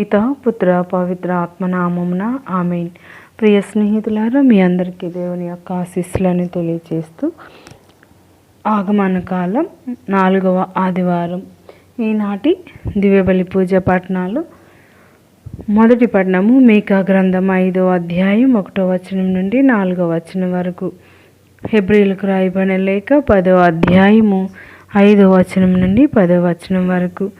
పిత పుత్ర పవిత్ర ఆత్మనామమున ఆమెన్. ప్రియ స్నేహితులారా మీ అందరికీ దేవుని యొక్క ఆశీస్సులను తెలియజేస్తూ ఆగమన కాలం నాలుగవ ఆదివారం. ఈనాటి దివ్యబలి పూజ పట్టణాలు. మొదటి పట్టణము మీకా గ్రంథం ఐదో అధ్యాయం ఒకటో వచనం నుండి నాలుగో వచనం వరకు. హెబ్రిలకు రాయబడిన పదో అధ్యాయము ఐదో వచనం నుండి పదో వచనం వరకు.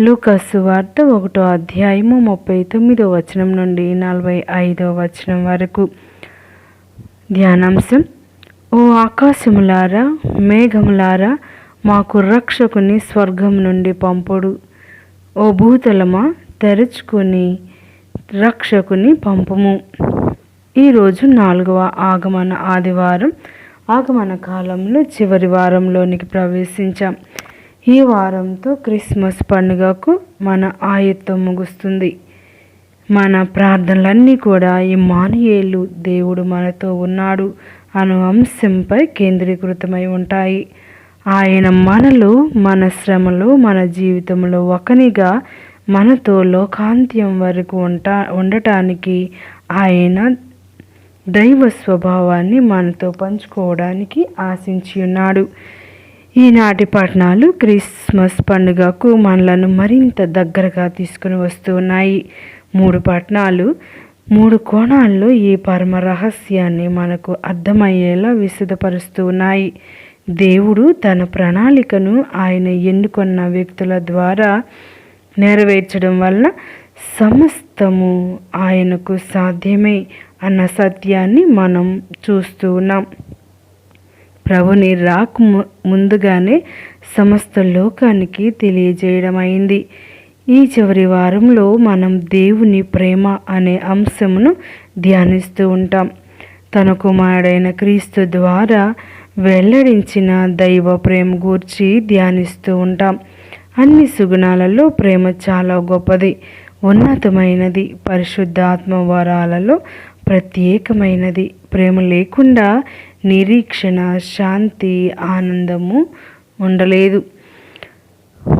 లూకస్సు వార్త ఒకటో అధ్యాయము ముప్పై తొమ్మిదో వచనం నుండి నలభై ఐదో వచనం వరకు. ధ్యానాంశం. ఓ ఆకాశములారా మేఘములారా మాకు రక్షకుని స్వర్గం నుండి పంపుడు. ఓ భూతలమా తెరుచుకొని రక్షకుని పంపుము. ఈరోజు నాలుగవ ఆగమన ఆదివారం. ఆగమన కాలంలో చివరి వారంలోనికి ప్రవేశించాం. ఈ వారంతో క్రిస్మస్ పండుగకు మన ఆయుత్తం ముగుస్తుంది. మన ప్రార్థనలన్నీ కూడా ఈ మానుయేలు దేవుడు మనతో ఉన్నాడు అను అంశంపై కేంద్రీకృతమై ఉంటాయి. ఆయన మనలో మన శ్రమలో మన జీవితంలో ఒకనిగా మనతో లోకాంత్యం వరకు ఉంటా ఉండటానికి ఆయన దైవ స్వభావాన్ని మనతో పంచుకోవడానికి ఆశించి ఉన్నాడు. ఈనాటి పట్టణాలు క్రిస్మస్ పండుగకు మనలను మరింత దగ్గరగా తీసుకుని వస్తున్నాయి మూడు పట్టణాలు మూడు కోణాల్లో ఈ పరమ రహస్యాన్ని మనకు అర్థమయ్యేలా విశదపరుస్తూ ఉన్నాయి. దేవుడు తన ప్రణాళికను ఆయన ఎన్నుకున్న వ్యక్తుల ద్వారా నెరవేర్చడం వలన సమస్తము ఆయనకు సాధ్యమే అన్న సత్యాన్ని మనం చూస్తూ ఉన్నాం. ప్రభుని రాక్ ముందుగానే సమస్త లోకానికి తెలియజేయడం అయింది ఈ చివరి వారంలో మనం దేవుని ప్రేమ అనే అంశమును ధ్యానిస్తూ ఉంటాం. తన కుమారుడైన క్రీస్తు ద్వారా వెల్లడించిన దైవ ప్రేమ గూర్చి ధ్యానిస్తూ ఉంటాం. అన్ని సుగుణాలలో ప్రేమ చాలా గొప్పది. ఉన్నతమైనది పరిశుద్ధాత్మ వరాలలో ప్రత్యేకమైనది. ప్రేమ లేకుండా నిరీక్షణ శాంతి ఆనందము ఉండలేదు.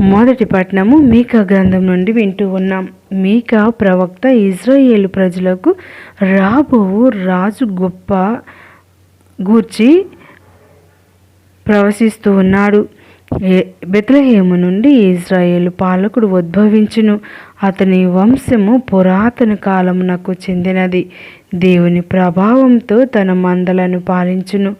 మొదటి పట్టణము మీకా గ్రంథం నుండి వింటూ ఉన్నాం. మీకా ప్రవక్త ఇజ్రాయేల్ ప్రజలకు రాబో రాజు గొప్ప గూర్చి ప్రవశిస్తూ ఉన్నాడు. బెత్లహేము నుండి ఇజ్రాయేలు పాలకుడు ఉద్భవించును. అతని వంశము పురాతన కాలమునకు చెందినది. దేవుని ప్రభావంతో తన మందలను పాలించును.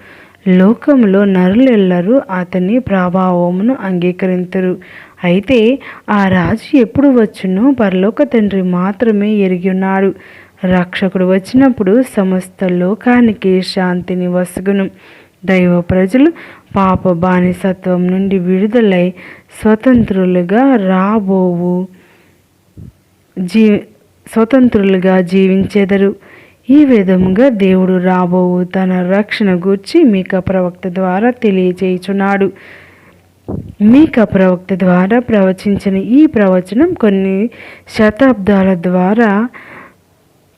లోకంలో నరులెల్లరూ అతని ప్రభావమును అంగీకరించరు అయితే ఆ రాజు ఎప్పుడు వచ్చునో పరలోక తండ్రి మాత్రమే ఎరిగి ఉన్నాడు రక్షకుడు వచ్చినప్పుడు సమస్త లోకానికి శాంతిని వసుగును దైవ ప్రజలు పాప బానిసత్వం నుండి విడుదలై స్వతంత్రులుగా రాబోవు. జీ స్వతంత్రులుగా జీవించెదరు. ఈ విధముగా దేవుడు రాబోవు. తన రక్షణ గూర్చి మీక ప్రవక్త ద్వారా తెలియజేయుచున్నాడు మీక ప్రవక్త ద్వారా ప్రవచించిన ఈ ప్రవచనం కొన్ని శతాబ్దాల ద్వారా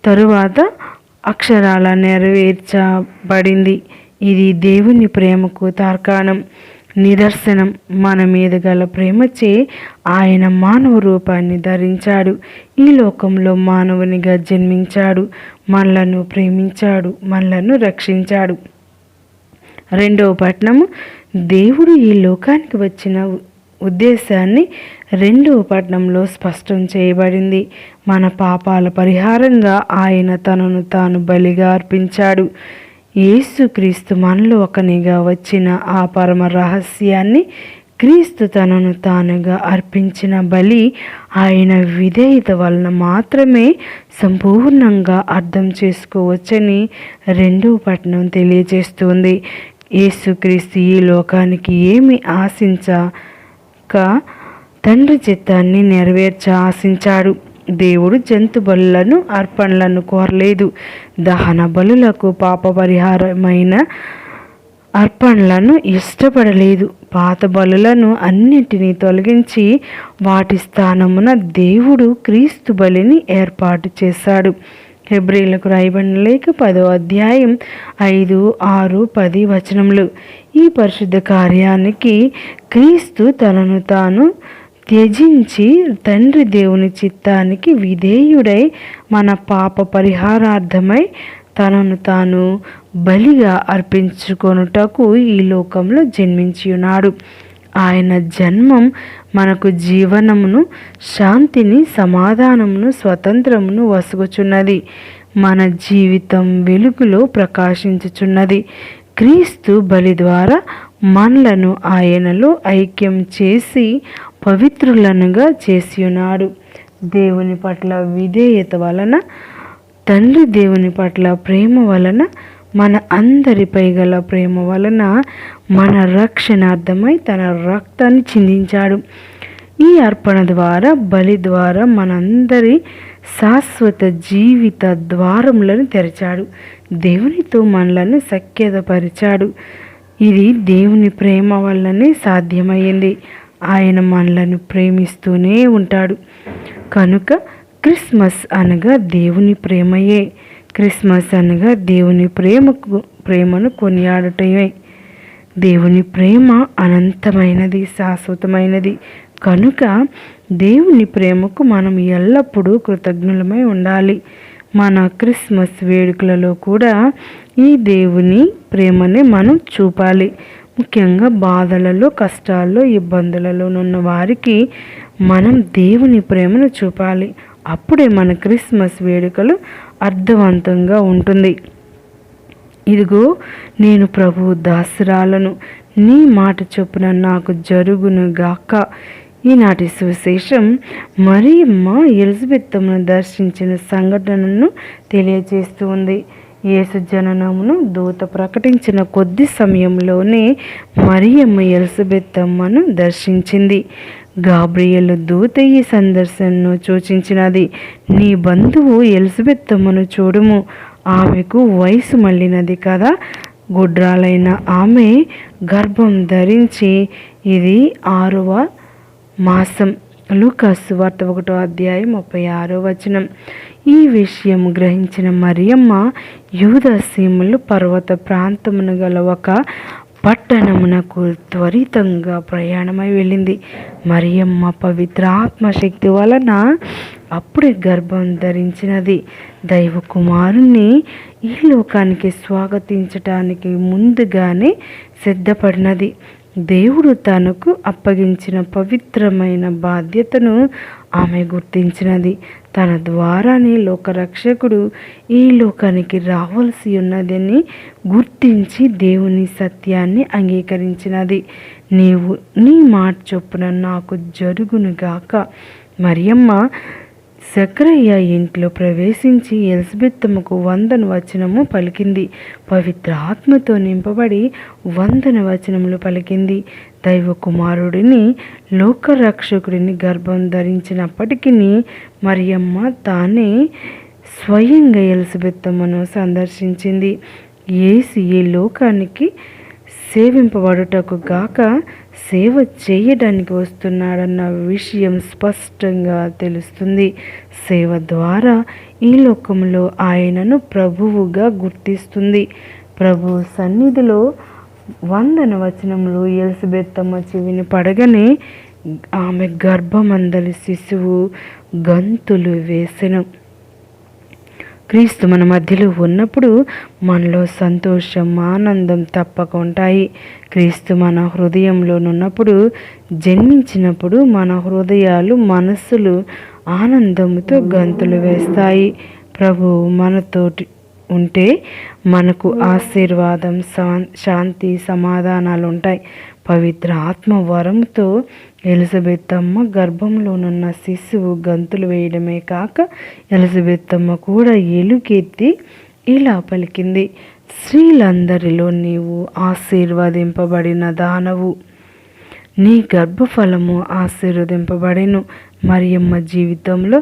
తరువాత అక్షరాల నెరవేర్చబడింది. ఇది దేవుని ప్రేమకు తార్కాణం నిదర్శనం. మన మీద గల ప్రేమచే ఆయన మానవ రూపాన్ని ధరించాడు. ఈ లోకంలో మానవునిగా జన్మించాడు. మనలను ప్రేమించాడు. మనలను రక్షించాడు. రెండవ పట్టణము దేవుడు ఈ లోకానికి వచ్చిన ఉద్దేశాన్ని రెండవ పట్టణంలో స్పష్టం చేయబడింది. మన పాపాల పరిహారంగా ఆయన తనను తాను బలిగా అర్పించాడు. యేసుక్రీస్తు మనలో ఒకనిగా వచ్చిన ఆ పరమ రహస్యాన్ని క్రీస్తు తనను తానుగా అర్పించిన బలి ఆయన విధేయత వలన మాత్రమే సంపూర్ణంగా అర్థం చేసుకోవచ్చని రెండవ పట్టణం తెలియజేస్తుంది. యేసుక్రీస్తు ఈ లోకానికి ఏమి ఆశించక తండ్రి చిత్తాన్ని నెరవేర్చ ఆశించాడు. దేవుడు జంతు బలులను అర్పణలను కోరలేదు. దహన బలులకు పాప పరిహారమైన అర్పణలను ఇష్టపడలేదు. పాత బలులను అన్నింటినీ తొలగించి వాటి స్థానమున దేవుడు క్రీస్తు బలిని ఏర్పాటు చేశాడు. హెబ్రిలకు రాయబడిన లేక పదో అధ్యాయం ఐదు ఆరు పది వచనములు. ఈ పరిశుద్ధ కార్యానికి క్రీస్తు తనను తాను త్యజించి తండ్రి దేవుని చిత్తానికి విధేయుడై మన పాప పరిహారార్థమై తనను తాను బలిగా అర్పించుకొనుటకు ఈ లోకంలో జన్మించి ఉన్నాడు. ఆయన జన్మం మనకు జీవనమును శాంతిని సమాధానమును స్వతంత్రమును వసుగుచున్నది. మన జీవితం వెలుగులో ప్రకాశించుచున్నది. క్రీస్తు బలి ద్వారా మనలను ఆయనలో ఐక్యం చేసి పవిత్రులనుగా చేసి ఉన్నాడు దేవుని పట్ల విధేయత వలన తండ్రి దేవుని పట్ల ప్రేమ వలన మన అందరిపై గల ప్రేమ వలన మన రక్షణార్థమై తన రక్తాన్ని చిందించాడు. ఈ అర్పణ ద్వారా బలి ద్వారా మనందరి శాశ్వత జీవిత ద్వారములను తెరిచాడు. దేవునితో మనలను సఖ్యతపరిచాడు. ఇది దేవుని ప్రేమ వల్లనే సాధ్యమైంది ఆయన మనలను ప్రేమిస్తూనే ఉంటాడు. కనుక క్రిస్మస్ అనగా దేవుని ప్రేమయే. క్రిస్మస్ అనగా దేవుని ప్రేమకు ప్రేమను కొనియాడటమే. దేవుని ప్రేమ అనంతమైనది శాశ్వతమైనది. కనుక దేవుని ప్రేమకు మనం ఎల్లప్పుడూ కృతజ్ఞులమై ఉండాలి. మన క్రిస్మస్ వేడుకలలో కూడా ఈ దేవుని ప్రేమని మనం చూపాలి. ముఖ్యంగా బాధలలో కష్టాల్లో ఇబ్బందులలో ఉన్న వారికి మనం దేవుని ప్రేమను చూపాలి. అప్పుడే మన క్రిస్మస్ వేడుకలు అర్థవంతంగా ఉంటుంది. ఇదిగో నేను ప్రభు దాసురాలను. నీ మాట చొప్పున నాకు జరుగును గాక ఈనాటి సువిశేషం మరియమ్మ ఎలిజబెత్తమ్మను దర్శించిన సంఘటనను తెలియజేస్తూ ఉంది. యేసు జననమును దూత ప్రకటించిన కొద్ది సమయంలోనే మరియమ్మ ఎలిజబెత్తమ్మను దర్శించింది. గాబ్రియలు దూత ఈ సందర్శనను సూచించినది నీ బంధువు ఎలిజబెత్తమ్మను చూడుము. ఆమెకు వయసు మళ్ళినది కదా. గుడ్రాలైన ఆమె గర్భం ధరించి ఇది ఆరవ మాసం. లూకాసు వార్త ఒకటో అధ్యాయం ముప్పై ఆరో వచనం. ఈ విషయం గ్రహించిన మరియమ్మ యూదసీములు పర్వత ప్రాంతమును గల ఒక పట్టణమునకు త్వరితంగా ప్రయాణమై వెళ్ళింది. మరియమ్మ పవిత్ర ఆత్మశక్తి వలన అప్పుడే గర్భం ధరించినది. దైవ కుమారుణ్ణి ఈ లోకానికి స్వాగతించటానికి ముందుగానే సిద్ధపడినది. దేవుడు తనకు అప్పగించిన పవిత్రమైన బాధ్యతను ఆమె గుర్తించినది. తన ద్వారానే లోకరక్షకుడు ఈ లోకానికి రావాల్సి ఉన్నదని గుర్తించి దేవుని సత్యాన్ని అంగీకరించినది. నీవు నీ మాట చొప్పున నాకు జరుగునుగాక. మరియమ్మ సక్రయ్య ఇంట్లో ప్రవేశించి ఎలిజబెత్తమ్మకు వందన వచనము పలికింది. పవిత్ర ఆత్మతో నింపబడి వందన వచనములు పలికింది. దైవ కుమారుడిని లోకరక్షకుడిని గర్భం ధరించినప్పటికీ మరియమ్మ తానే స్వయంగా ఎలిజబెత్తమ్మను సందర్శించింది. ఏసి ఈ లోకానికి సేవింపబడుటకు గాక సేవ చేయడానికి వస్తున్నాడన్న విషయం స్పష్టంగా తెలుస్తుంది. సేవ ద్వారా ఈ లోకంలో ఆయనను ప్రభువుగా గుర్తిస్తుంది. ప్రభు సన్నిధిలో వందన వచనములు ఎలిజబెత్తమ్మ చెవిని పడగనే ఆమె గర్భమందలి శిశువు గంతులు వేసెను. క్రీస్తు మన మధ్యలో ఉన్నప్పుడు మనలో సంతోషం ఆనందం తప్పక ఉంటాయి. క్రీస్తు మన హృదయంలోనున్నప్పుడు జన్మించినప్పుడు మన హృదయాలు మనస్సులు ఆనందంతో గంతులు వేస్తాయి. ప్రభు మనతోటి ఉంటే మనకు ఆశీర్వాదం శాంతి సమాధానాలు ఉంటాయి పవిత్ర ఆత్మ వరంతో ఎలిజబెత్తమ్మ గర్భంలోనున్న శిశువు గంతులు వేయడమే కాక ఎలిజబెత్తమ్మ కూడా ఎలుకెత్తి ఇలా పలికింది స్త్రీలందరిలో నీవు ఆశీర్వదింపబడిన దానవు. నీ గర్భఫలము ఆశీర్వదింపబడిను. మరియమ్మ జీవితంలో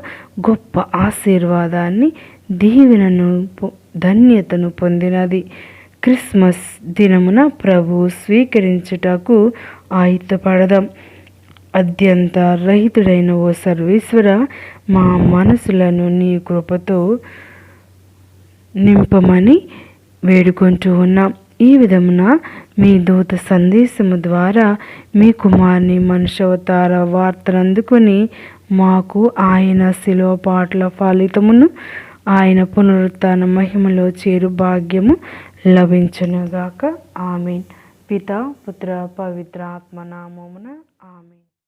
గొప్ప ఆశీర్వాదాన్ని దీవెనను ధన్యతను పొందినది. క్రిస్మస్ దినమున ప్రభు స్వీకరించుటకు ఆయుధపడదాం. అత్యంత రహితుడైన ఓ సర్వేశ్వర మా మనసులను నీ కృపతో నింపమని వేడుకుంటూ ఉన్నాం. ఈ విధమున మీ దూత సందేశము ద్వారా మీ కుమార్ని మనుషవతార వార్తను అందుకొని మాకు ఆయన శిలువ పాటల ఫలితమును ఆయన పునరుత్న మహిమలో చేరు భాగ్యము లభించునుగాక. ఆమెన్. పిత పుత్ర పవిత్ర ఆత్మనామమున ఆమెన్.